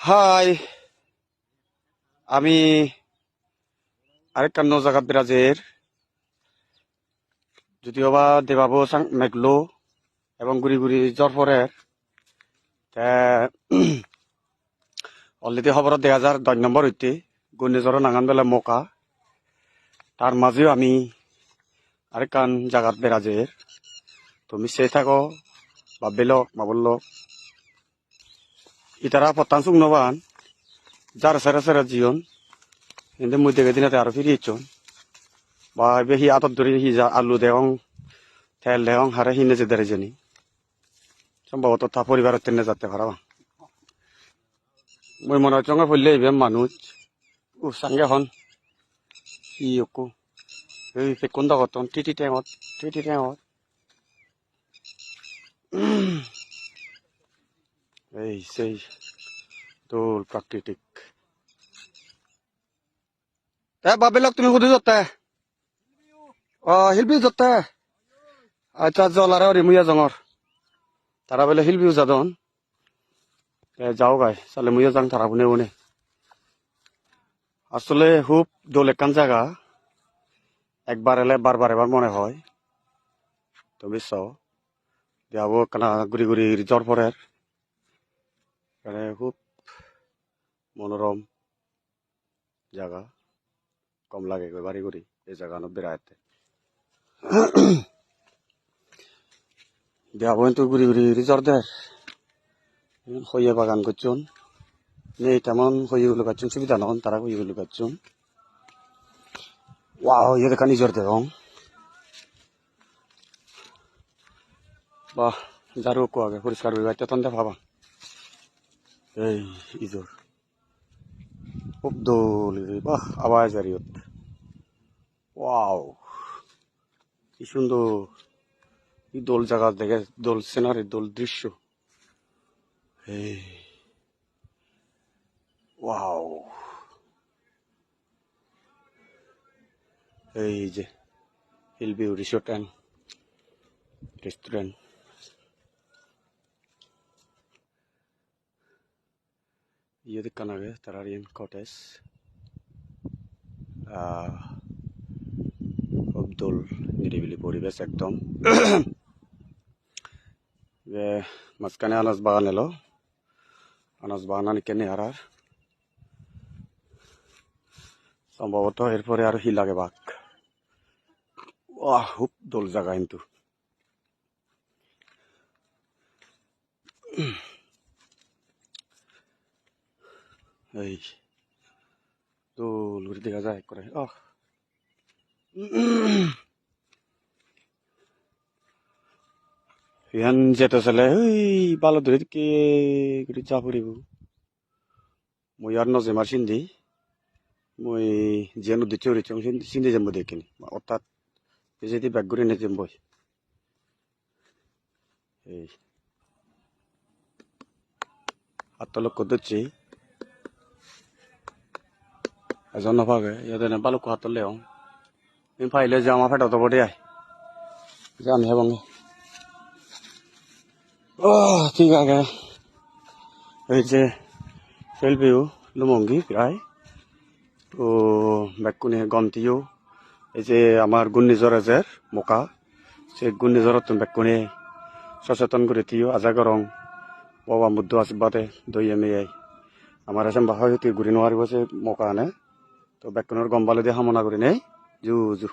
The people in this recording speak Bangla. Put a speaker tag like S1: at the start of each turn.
S1: হাই। আমি আরেকটা জায়গা বিরাজের, যদিও বা দেবাবো মেঘলো এবং গুড়ি গুড়ি জরফরের অলরেডি খবরত দেখা যার দশ নম্বর হইতে ঘূর্ণিঝড় নাঙান বেলা মকা। তার মাঝেও আমি আরেকখান জায়গাত বেরাজের তুমি সে থাকো, বা বেলক, বা বললক। ইতারা পত্তান সুগ্নবান যার সেরা সেরা জিয়ন কিন্তু মুই দেখে দিনাতে আরও ফিরি ইচ্ছন বা বেশি আতত ধরে হি যা আলু দেওং তেল দেওং হারে হিনে যে দেরে জানি সম্ভবত তা পরিবারের তেনে যাতে পারাবা মই মনে হচ্ছে পড়লে ইবে মানুষ ও সাঙ্গে হন ই একো এই ফেকুন দগতন টিটি টেঙত টিটি টেঙত এই সেই দোল প্রাকৃতিক। বাবেলক, তুমি সুধি যতে অ, শিল্পী যতে আচ্ছা জলারে অরি মুয়া জঙর তারা বলে শিল্পীও যাদন যাও গাই, চালে মুয়া যাং তারা বুনে বুনে। আসলে খুব দোল একান জায়গা একবার এলে বারবার এবার মনে হয়। তুমি চাও যাব কানা ঘুরি ঘুরি জ্বর পরের এখানে খুব মনোরম জায়গা, কম লাগে বাড়ি ঘুরি, এই জায়গা বেড়াইতে। যাব কিন্তু ঘুরি ঘুরি রিজর্ট দের হইয়া বাগান করছুন। নেই তেমন হইগুলো গাছুন সুবিধা নন, তারা হইগুলো গাছুন ওয়াও ইয়ে দেখা নিজর দেবং বাহ যারও আগে, পরিষ্কার গেছে তন্দে ভাবা। এই ইজোর খুব দোল বাহ আওয়াজ আরিয়ত ওয়াও, কি সুন্দর। কি দোল জায়গা দেখে, দোল সিনারি, দোল দৃশ্য। ওয়াও। এই যে হিলভিউ রিসোর্ট অ্যান্ড রেস্টুরেন্ট। ইয়ে দোকান আগে তারারিয়ান কটেজ খুব দোল নিরিবিলি পরিবেশ একদম যে মাঝখানে আনাজ বাগান এলো আনাজ বাগান আনি কেনে হারার সম্ভবত এরপরে আর হি লাগে বাঘ খুব দোল জায়গা কিন্তু এই দোল ঘুরে দেখা যায় করে। আহ। ইয়ান যেতে চলে ওই বালো ধরে কে করে চা পড়িব মই আর নজে মার সিন্ধি মই যে নদী চৌরি চং সিন্ধি যাম দেখিনি অর্থাৎ যদি ব্যাগ করে নিয়ে বই এই। আত্মলোক করছি এজন নাভাগে ইয়াত এনে পালোক হাতত লেহং এম ফাইলে যে আমাৰ ফেটত হ'ব দিয়াই যে আমিহে বঙে। ঠিক আছে এই যে চেলফিও লুমংগি প্ৰায়। তো বেগকুনি গমটিও। এই যে আমাৰ গুণনিজৰ এজেৰ মোকা। সেই গুণনিজৰত বেগকুনি সচেতন কৰি তিও আজাগ ৰং বাবা বুদ্ধ আশীৰ্বাদে দৈ আমি আমাৰ এজন বাসৰ সৈতে ঘূৰি নোৱাৰিব যে মোকা আনে তো ব্যাকুনের গম্বালে দিয়ে সামনা কৰি নেই জু জু